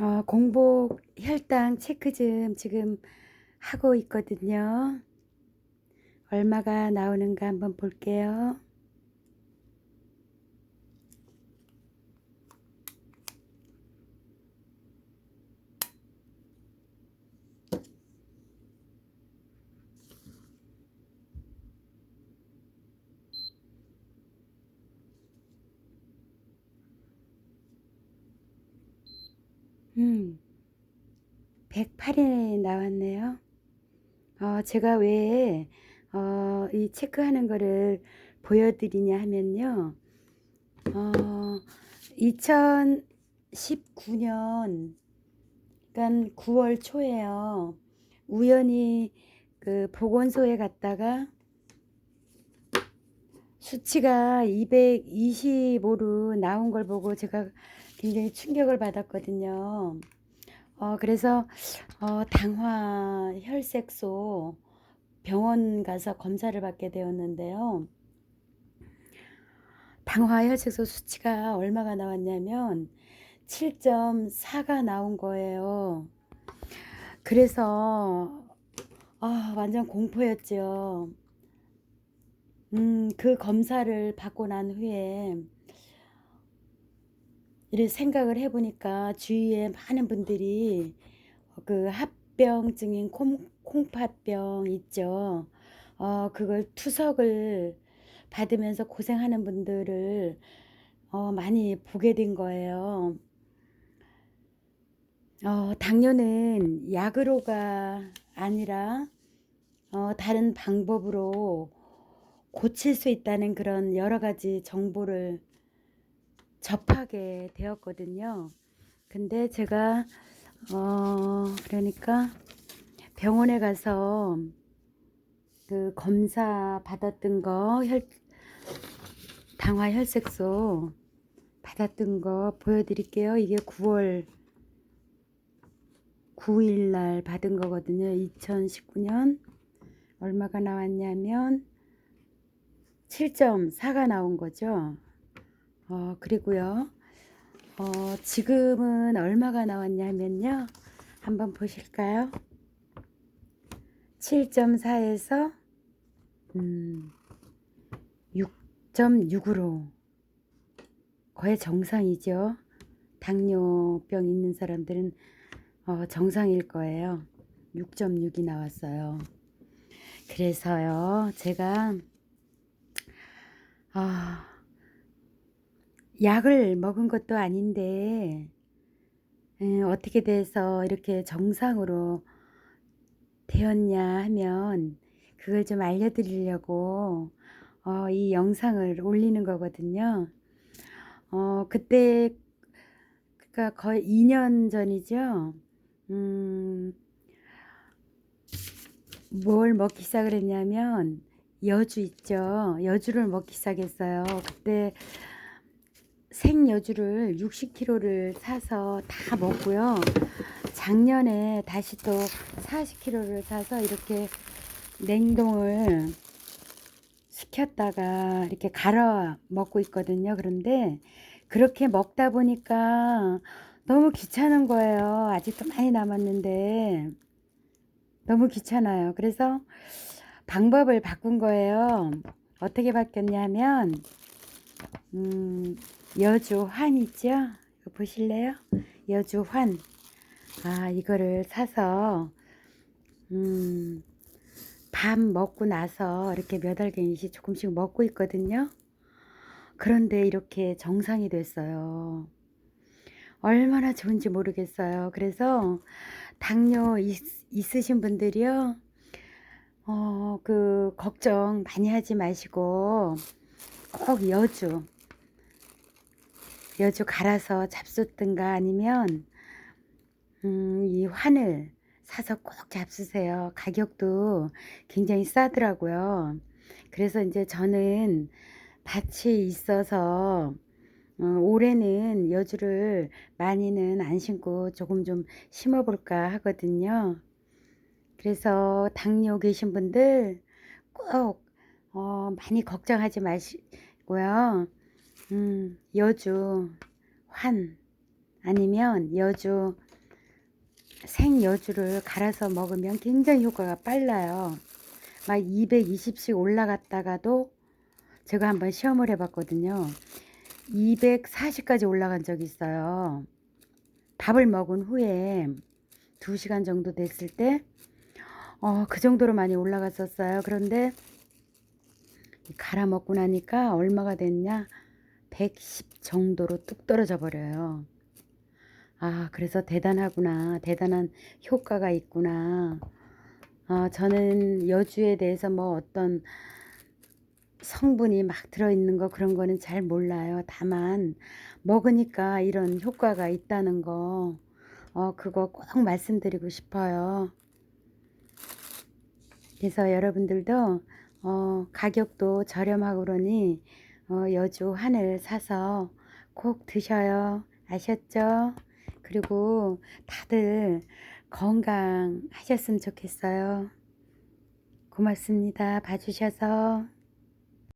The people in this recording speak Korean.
어, 공복 혈당 체크 좀 지금 하고 있거든요. 얼마가 나오는가 한번 볼게요. 음, 108에 나왔네요. 어, 제가 왜, 어, 이 체크하는 거를 보여드리냐 하면요. 어, 2019년, 그러니까 9월 초에요. 우연히 그 보건소에 갔다가 수치가 225로 나온 걸 보고 제가 굉장히 충격을 받았거든요. 어, 그래서 어, 당화 혈색소 병원 가서 검사를 받게 되었는데요. 당화 혈색소 수치가 얼마가 나왔냐면 7.4가 나온 거예요. 그래서 아, 완전 공포였죠. 음, 그 검사를 받고 난 후에 이를 생각을 해보니까 주위에 많은 분들이 그 합병증인 콩, 콩팥병 있죠. 어, 그걸 투석을 받으면서 고생하는 분들을 어, 많이 보게 된 거예요. 어, 당뇨는 약으로가 아니라 어, 다른 방법으로 고칠 수 있다는 그런 여러 가지 정보를 접하게 되었거든요. 근데 제가 어 그러니까 병원에 가서 그 검사 받았던 거 혈, 당화 혈색소 받았던 거 보여드릴게요. 이게 9월 9일 날 받은 거거든요. 2019년 얼마가 나왔냐면 7.4가 나온 거죠. 어, 그리고요. 어, 지금은 얼마가 나왔냐면요. 한번 보실까요? 7.4에서 음, 6.6으로 거의 정상이죠. 당뇨병 있는 사람들은 어, 정상일 거예요. 6.6이 나왔어요. 그래서요, 제가 아, 약을 먹은 것도 아닌데 에, 어떻게 돼서 이렇게 정상으로 되었냐 하면 그걸 좀 알려드리려고 어, 이 영상을 올리는 거거든요. 어, 그때 그러니까 거의 2년 전이죠. 음, 뭘 먹기 시작을 했냐면 여주 있죠. 여주를 먹기 시작했어요. 그때 생여주를 60kg를 사서 다 먹고요. 작년에 다시 또 40kg를 사서 이렇게 냉동을 시켰다가 이렇게 갈아 먹고 있거든요. 그런데 그렇게 먹다 보니까 너무 귀찮은 거예요. 아직도 많이 남았는데 너무 귀찮아요. 그래서 방법을 바꾼 거예요. 어떻게 바뀌었냐면 음, 여주환 있죠? 이거 보실래요? 여주환. 아, 이거를 사서, 음, 밥 먹고 나서 이렇게 몇 알갱이씩 조금씩 먹고 있거든요. 그런데 이렇게 정상이 됐어요. 얼마나 좋은지 모르겠어요. 그래서 당뇨 있, 있으신 분들이요. 어, 그, 걱정 많이 하지 마시고, 꼭 여주, 여주 갈아서 잡숫든가 아니면 음, 이 환을 사서 꼭 잡수세요. 가격도 굉장히 싸더라고요. 그래서 이제 저는 밭이 있어서 어, 올해는 여주를 많이는 안 심고 조금 좀 심어볼까 하거든요. 그래서 당뇨 계신 분들 꼭 어, 많이 걱정하지 마시고요. 음, 여주 환 아니면 여주 생여주를 갈아서 먹으면 굉장히 효과가 빨라요. 막 220씩 올라갔다가도 제가 한번 시험을 해봤거든요. 240까지 올라간 적이 있어요. 밥을 먹은 후에 2시간 정도 됐을 때, 어, 그 정도로 많이 올라갔었어요. 그런데 이 갈아 먹고 나니까 얼마가 됐냐? 110 정도로 뚝 떨어져 버려요. 아, 그래서 대단하구나. 대단한 효과가 있구나. 아, 저는 여주에 대해서 뭐 어떤 성분이 막 들어있는 거 그런 거는 잘 몰라요. 다만 먹으니까 이런 효과가 있다는 거, 어, 그거 꼭 말씀드리고 싶어요. 그래서 여러분들도 어, 가격도 저렴하고 그러니 어, 여주 한을 사서 꼭 드셔요. 아셨죠? 그리고 다들 건강하셨으면 좋겠어요. 고맙습니다. 봐주셔서.